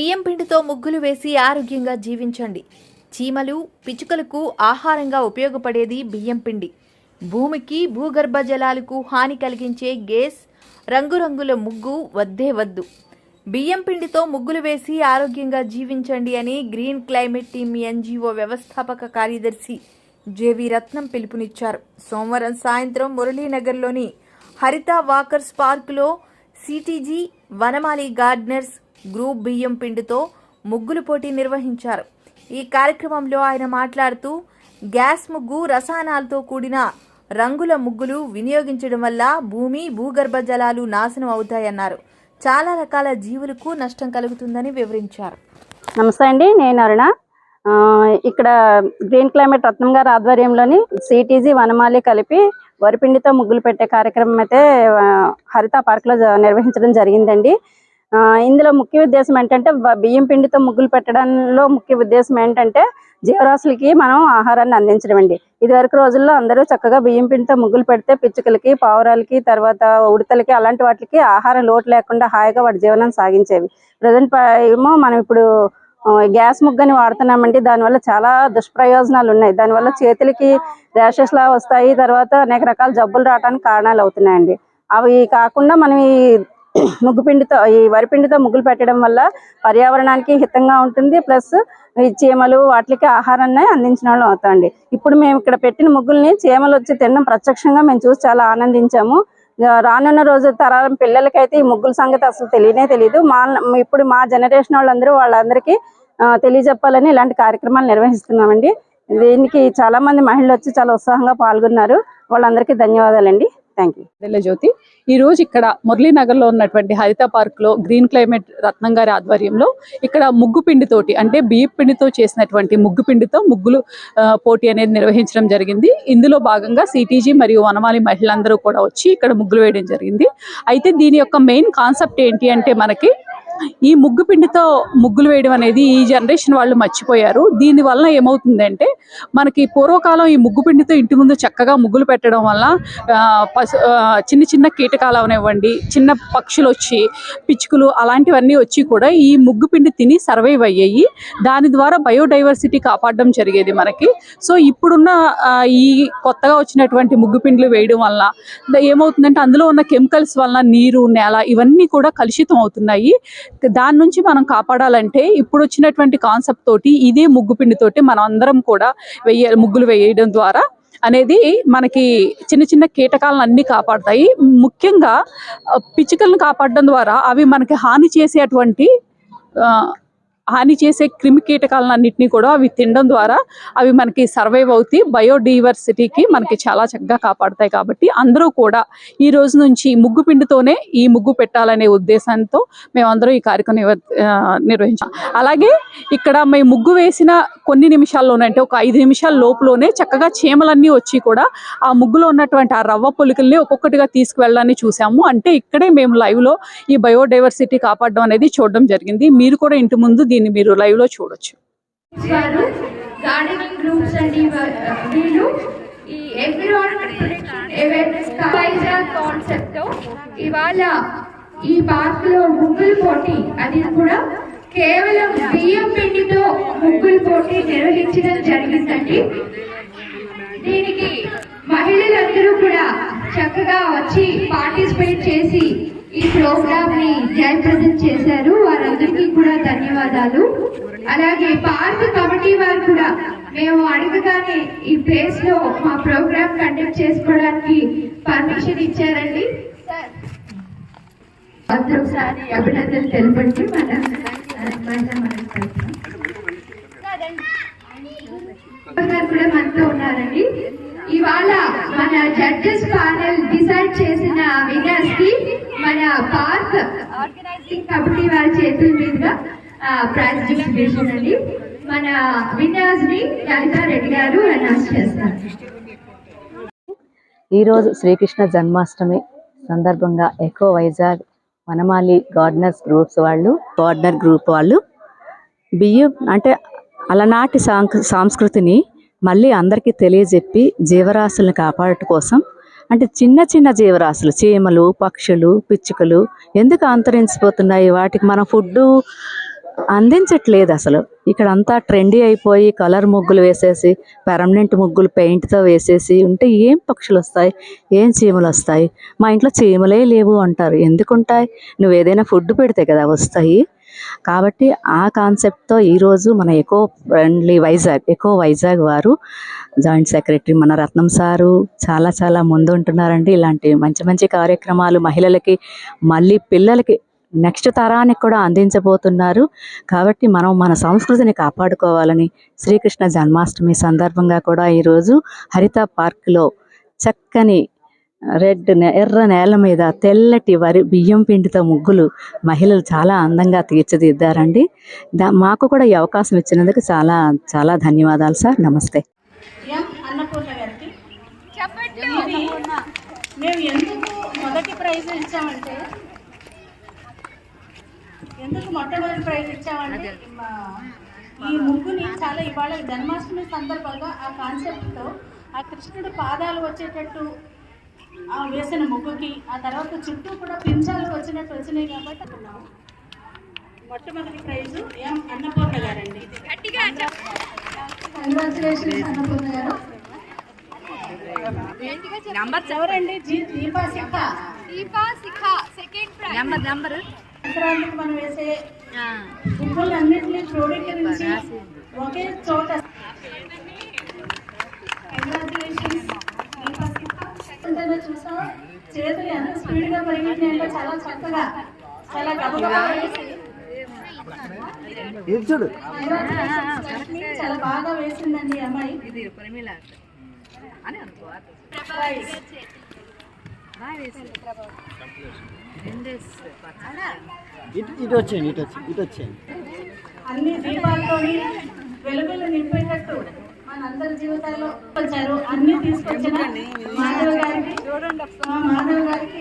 బియ్యం పిండితో ముగ్గులు వేసి ఆరోగ్యంగా జీవించండి. చీమలు పిచ్చుకలకు ఆహారంగా ఉపయోగపడేది బియ్యం పిండి. భూమికి భూగర్భ జలాలకు హాని కలిగించే గ్యాస్ రంగురంగుల ముగ్గు వద్దే వద్దు. బియ్యం పిండితో ముగ్గులు వేసి ఆరోగ్యంగా జీవించండి అని గ్రీన్ క్లైమేట్ టీమ్ ఎన్జిఓ వ్యవస్థాపక కార్యదర్శి జేవి రత్నం పిలుపునిచ్చారు. సోమవారం సాయంత్రం మురళీనగర్లోని హరిత వాకర్స్ పార్కులో సిటీజీ వనమాలి గార్డెనర్స్ గ్రూప్ బియ్యం పిండితో ముగ్గులు పోటీ నిర్వహించారు. ఈ కార్యక్రమంలో ఆయన మాట్లాడుతూ గ్యాస్ ముగ్గు రసాయనాలతో కూడిన రంగుల ముగ్గులు వినియోగించడం వల్ల భూమి భూగర్భ జలాలు నాశనం అవుతాయన్నారు. చాలా రకాల జీవులకు నష్టం కలుగుతుందని వివరించారు. నమస్తే అండి నేను అరుణ. ఇక్కడ గ్రీన్ క్లైమేట్ రత్నం గారి ఆధ్వర్యంలోని సిటీజీ వనమాలి కలిపి వరిపిండితో ముగ్గులు పెట్టే కార్యక్రమం అయితే హరిత పార్క్లో నిర్వహించడం జరిగిందండి. ఇందులో ముఖ్య ఉద్దేశం ఏంటంటే బియ్యం పిండితో ముగ్గులు పెట్టడంలో ముఖ్య ఉద్దేశం ఏంటంటే జీవరాశులకి మనం ఆహారాన్ని అందించడం అండి. ఇదివరకు రోజుల్లో అందరూ చక్కగా బియ్యం పిండితో ముగ్గులు పెడితే పిచ్చుకలకి పావురాలకి తర్వాత ఉడతలకి అలాంటి వాటికి ఆహారం లోటు లేకుండా హాయిగా వాటి జీవనం సాగించేవి. ప్రజెంట్ ఏమో మనం ఇప్పుడు గ్యాస్ ముగ్గని వాడుతున్నామండి. దానివల్ల చాలా దుష్ప్రయోజనాలు ఉన్నాయి. దానివల్ల చేతులకి ర్యాషెస్ లా వస్తాయి. తర్వాత అనేక రకాల జబ్బులు రావడానికి కారణాలు అవుతున్నాయండి. అవి కాకుండా మనం ఈ ముగ్గు పిండితో ఈ వరిపిండితో ముగ్గులు పెట్టడం వల్ల పర్యావరణానికి హితంగా ఉంటుంది. ప్లస్ ఈ చీమలు వాటికి ఆహారాన్ని అందించిన వాళ్ళం అవుతామండి. ఇప్పుడు మేము ఇక్కడ పెట్టిన ముగ్గుల్ని చీమలు వచ్చి తినడం ప్రత్యక్షంగా మేము చూసి చాలా ఆనందించాము. రానున్న రోజు తరాల పిల్లలకైతే ఈ ముగ్గుల సంగతి అసలు తెలియనే తెలియదు మా ఇప్పుడు మా జనరేషన్ వాళ్ళందరూ వాళ్ళందరికీ తెలియజెప్పాలని ఇలాంటి కార్యక్రమాలు నిర్వహిస్తున్నామండి. దీనికి చాలా మంది మహిళలు వచ్చి చాలా ఉత్సాహంగా పాల్గొన్నారు. వాళ్ళందరికీ ధన్యవాదాలండి. Thank you Jyothi. ఈ రోజు ఇక్కడ మురళీనగర్లో ఉన్నటువంటి హరిత పార్క్లో గ్రీన్ క్లైమేట్ రత్నం గారి ఆధ్వర్యంలో ఇక్కడ ముగ్గు పిండితోటి అంటే బియ్యం పిండితో చేసినటువంటి ముగ్గు పిండితో ముగ్గులు పోటీ అనేది నిర్వహించడం జరిగింది. ఇందులో భాగంగా సిటీజీ మరియు వనమాలి మహిళలందరూ కూడా వచ్చి ఇక్కడ ముగ్గులు వేయడం జరిగింది. అయితే దీని యొక్క మెయిన్ కాన్సెప్ట్ ఏంటి అంటే మనకి ఈ ముగ్గు పిండితో ముగ్గులు వేయడం అనేది ఈ జనరేషన్ వాళ్ళు మర్చిపోయారు. దీని వలన ఏమవుతుందంటే మనకి పూర్వకాలం ఈ ముగ్గు పిండితో ఇంటి ముందు చక్కగా ముగ్గులు పెట్టడం వల్ల పశు చిన్న చిన్న కీటకాలు అవనివ్వండి చిన్న పక్షులు వచ్చి పిచ్చుకలు అలాంటివన్నీ వచ్చి కూడా ఈ ముగ్గు పిండి తిని సర్వైవ్ అయ్యాయి. దాని ద్వారా బయోడైవర్సిటీ కాపాడడం జరిగేది మనకి. సో ఇప్పుడున్న ఈ కొత్తగా వచ్చినటువంటి ముగ్గు పిండిలు వేయడం వల్ల ఏమవుతుందంటే అందులో ఉన్న కెమికల్స్ వలన నీరు నేల ఇవన్నీ కూడా కలుషితం అవుతున్నాయి దాని నుంచి మనం కాపాడాలంటే ఇప్పుడు వచ్చినటువంటి కాన్సెప్ట్ తోటి ఇదే ముగ్గు పిండితోటి మనం అందరం కూడా వెయ్య ముగ్గులు వేయడం ద్వారా అనేది మనకి చిన్న చిన్న కీటకాలను అన్ని కాపాడతాయి. ముఖ్యంగా పిచ్చుకలను కాపాడడం ద్వారా అవి మనకి హాని చేసేటువంటి హాని చేసే క్రిమి కీటకాలను అన్నింటినీ కూడా అవి తినడం ద్వారా అవి మనకి సర్వైవ్ అవుతాయి. బయోడైవర్సిటీకి మనకి చాలా చక్కగా కాపాడతాయి కాబట్టి అందరూ కూడా ఈ రోజు నుంచి ముగ్గు పిండితోనే ఈ ముగ్గు పెట్టాలనే ఉద్దేశంతో మేమందరూ ఈ కార్యక్రమం నిర్వహించాం. అలాగే ఇక్కడ మేము ముగ్గు వేసిన కొన్ని నిమిషాల్లోనే అంటే ఒక ఐదు నిమిషాల లోపులోనే చక్కగా చీమలన్నీ వచ్చి కూడా ఆ ముగ్గులో ఉన్నటువంటి ఆ రవ్వ పొలికల్ని ఒక్కొక్కటిగా తీసుకువెళ్ళడాన్ని చూసాము. అంటే ఇక్కడే మేము లైవ్లో ఈ బయోడైవర్సిటీ కాపాడడం అనేది చూడడం జరిగింది. మీరు కూడా ఇంటి ముందు దీన్ని మీరు లైవ్లో చూడొచ్చు. గార్డెనింగ్ గ్రూప్స్ అండి వీళ్ళు ఈ ఎన్విరాన్మెంట్ ప్రొటెక్షన్ అవేర్నెస్ కాన్సెప్ట్ ఇవాళ ఈ పార్క్లో ముగ్గులు పోటీ అది కూడా కేవలం బియ్యం పిండితో ముగ్గులు పోటీ నిర్వహించడం జరిగిందండి. దీనికి మహిళలందరూ కూడా చక్కగా వచ్చి పార్టిసిపేట్ చేసి ఈ ప్రోగ్రామ్ని జయప్రదం చేశారు. వారందరికీ కూడా ధన్యవాదాలు. అలాగే పార్క్ కమిటీ వారు కూడా మేము అడగగానే ఈ ప్లేస్లో మా ప్రోగ్రామ్ కండక్ట్ చేసుకోవడానికి పర్మిషన్ ఇచ్చారండి. అందరూ ఒకసారి అభినందనలు తెలుపండి. మన కూడా మనతో ఉన్నారండి. ఇవాళ మన జడ్జెస్ ప్యానెల్ డిసైడ్ చేసిన విన్నర్స్కి మన పార్క్ ఆర్గనైజింగ్ కమిటీ వారి చేతుల మీదుగా ప్రైజ్ డిస్ట్రిబ్యూషన్ అండి. మన విన్నర్స్ని లలితా రెడ్డి గారు అనౌన్స్ చేస్తారు. ఈరోజు శ్రీకృష్ణ జన్మాష్టమి సందర్భంగా eco Vizag Vanamali gardeners groups వాళ్ళు గార్డెనర్ గ్రూప్ వాళ్ళు. బియ్యం అంటే అలనాటి సాంక్ సంస్కృతిని మళ్ళీ అందరికీ తెలియజెప్పి జీవరాశులను కాపాడటం కోసం అంటే చిన్న చిన్న జీవరాశులు చీమలు పక్షులు పిచ్చుకలు ఎందుకు అంతరించిపోతున్నాయి? వాటికి మనం ఫుడ్డు అందించట్లేదు అసలు. ఇక్కడ అంతా ట్రెండీ అయిపోయి కలర్ ముగ్గులు వేసేసి పెర్మనెంట్ ముగ్గులు పెయింట్తో వేసేసి ఉంటే ఏం పక్షులు వస్తాయి? ఏం చీమలు వస్తాయి? మా ఇంట్లో చీమలే లేవు అంటారు. ఎందుకు ఉంటాయి నువ్వు ఏదైనా ఫుడ్ పెడితే కదా వస్తాయి. కాబట్టి ఆ కాన్సెప్ట్తో ఈరోజు మన eco friendly Vizag eco Vizag వారు జాయింట్ సెక్రటరీ మన రత్నం సారు చాలా చాలా ముందు ఉంటున్నారండి ఇలాంటి మంచి మంచి కార్యక్రమాలు మహిళలకి మళ్ళీ పిల్లలకి నెక్స్ట్ తరానికి కూడా అందించబోతున్నారు. కాబట్టి మనం మన సంస్కృతిని కాపాడుకోవాలని శ్రీకృష్ణ జన్మాష్టమి సందర్భంగా కూడా ఈరోజు హరిత పార్క్లో చక్కని రెడ్ ఎర్ర నేల మీద తెల్లటి వరి బియ్యం పిండితో ముగ్గులు మహిళలు చాలా అందంగా తీర్చిదిద్దారండి. దా- మాకు కూడా ఈ అవకాశం ఇచ్చినందుకు చాలా చాలా ధన్యవాదాలు సార్. నమస్తే. ఎం అన్నపూర్ణ గారికి. ఇది మేము ఎందుకు మొదటి ప్రైజ్ ఇచ్చామంటే ఎందుకు మొట్టమొదటి ప్రైజ్ ఇచ్చామంటే ఈ ముగ్గుని చాలా ఇవాళ జన్మాష్టమి సందర్భంగా ఆ కాన్సెప్ట్తో ఆ కృష్ణుడు పాదాలు వచ్చేటట్టు ఆ వేసిన ముగ్గుకి ఆ తర్వాత చుట్టూ కూడా పింఛాలు వచ్చినట్టు వచ్చినాయి కాబట్టి. మొట్టమొదటి ప్రైజు ఎం అన్నపూర్ణ గారండి. కంగ్రాచులేషన్స్ అన్నపూర్ణ గారు. ఎవరండి? Deepa Deepa Shikha second prize number number సంక్రాంతికి మనం వేసే పువ్వులన్నింటినీ క్రోడీకరించి ఒకే చోట చూసాం చేతులు ఎంత స్పీడ్గా పరిగెట్టినాయంటే చాలా చక్కగా చాలా గబగబా లక్ష్మి. చాలా బాగా వేసిందండి అమ్మాయి. Prize. ఇటు ఇటు వచ్చేయండి ఇటు వచ్చి ఇటు వచ్చేయండి అన్ని దీపాలతో వెలుగులు నింపేటట్టు మనందరి జీవితాల్లో వచ్చారు అన్ని తీసుకొచ్చిన మాధవ్ గారికి మాధవ్ గారికి